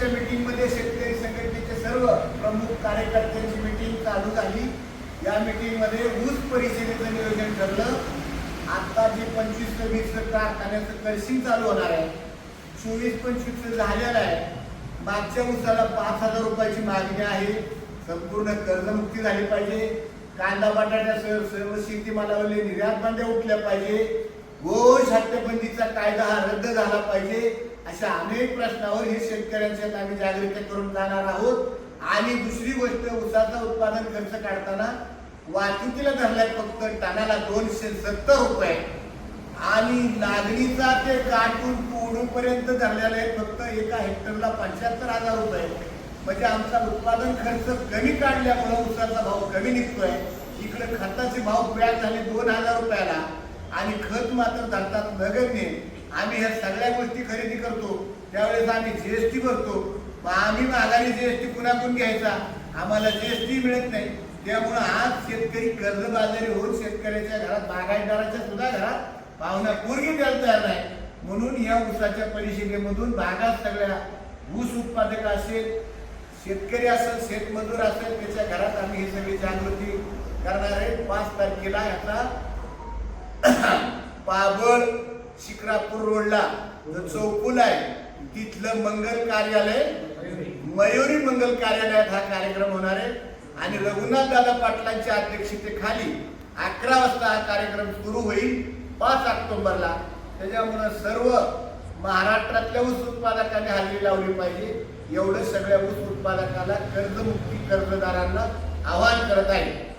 कालच्या मिटिंगमध्ये शेतकरी संघटनेचे सर्व प्रमुख कार्यकर्त्यांची मीटिंग चालू झाली या मिटिंगमध्ये ऊस परिषदेचं नियोजन ठरलं. आत्ता जे पंचवीस ते वीस कारखान्याचं कर्शिंग चालू होणार आहे. चोवीस पंचवीस झालेलं आहे. मागच्या ऊसाला पाच हजार रुपयाची मागणी आहे. संपूर्ण कर्जमुक्ती झाली पाहिजे. कांदा बटाट्यासह सर्व शेतीमालावरले निर्यात बांध्या उठल्या पाहिजे. गोष हत्याबंदीचा कायदा हा रद्द झाला पाहिजे अशा अनेक प्रश्नावर हे शेतकऱ्यांच्या आम्ही जागृती करून जाणार आहोत. आणि दुसरी गोष्ट ऊसाचा उत्पादन खर्च काढताना वाहतुकीला धरलाय फक्त टनाला दोनशे सत्तर रुपये. आणि लागणीचा ते काटून तोडूपर्यंत धरलेला आहे फक्त एका हेक्टरला पंच्याहत्तर हजार रुपये. म्हणजे आमचा उत्पादन खर्च कमी काढल्यामुळं ऊसाचा भाव कमी निघतोय. इकडे खताचे भाव पॅक झाले दोन हजार रुपयाला. आणि खत मात्र धरतात नगरने आम्ही ह्या सगळ्या गोष्टी खरेदी करतो. त्यावेळेस आम्ही जीएसटी भरतो. मग आम्ही माघारी जीएसटी कुणाकडून घ्यायचा? आम्हाला जीएसटी मिळत नाही. त्यामुळं आज शेतकरी कर्जबाजारी होऊन शेतकऱ्याच्या घरात बागायतदाराच्या सुद्धा घरात पाहुण्या पूर्वी द्यायला तयार नाही. म्हणून या ऊसाच्या परिषदेमधून भागात सगळ्या ऊस उत्पादक असेल शेतकरी असेल शेतमजूर असेल त्याच्या घरात आम्ही ही सगळी जागृती करणार आहे. पाच तारखेला याचा पाबळ शिक्रापूर रोडला. जो चौकुल आहे तिथलं मंगल कार्यालय मयुरी मंगल कार्यालयात हा कार्यक्रम होणार आहे. आणि रघुनाथ दादा पाटलांच्या अध्यक्षतेखाली अकरा वाजता हा कार्यक्रम सुरू होईल पाच ऑक्टोबरला. त्याच्यामुळं सर्व महाराष्ट्रातल्या ऊस उत्पादकांनी हल्ली लावली पाहिजे. एवढं सगळ्या ऊस उत्पादकाला कर्जमुक्ती कर्जदारांना आवाहन करत आहे.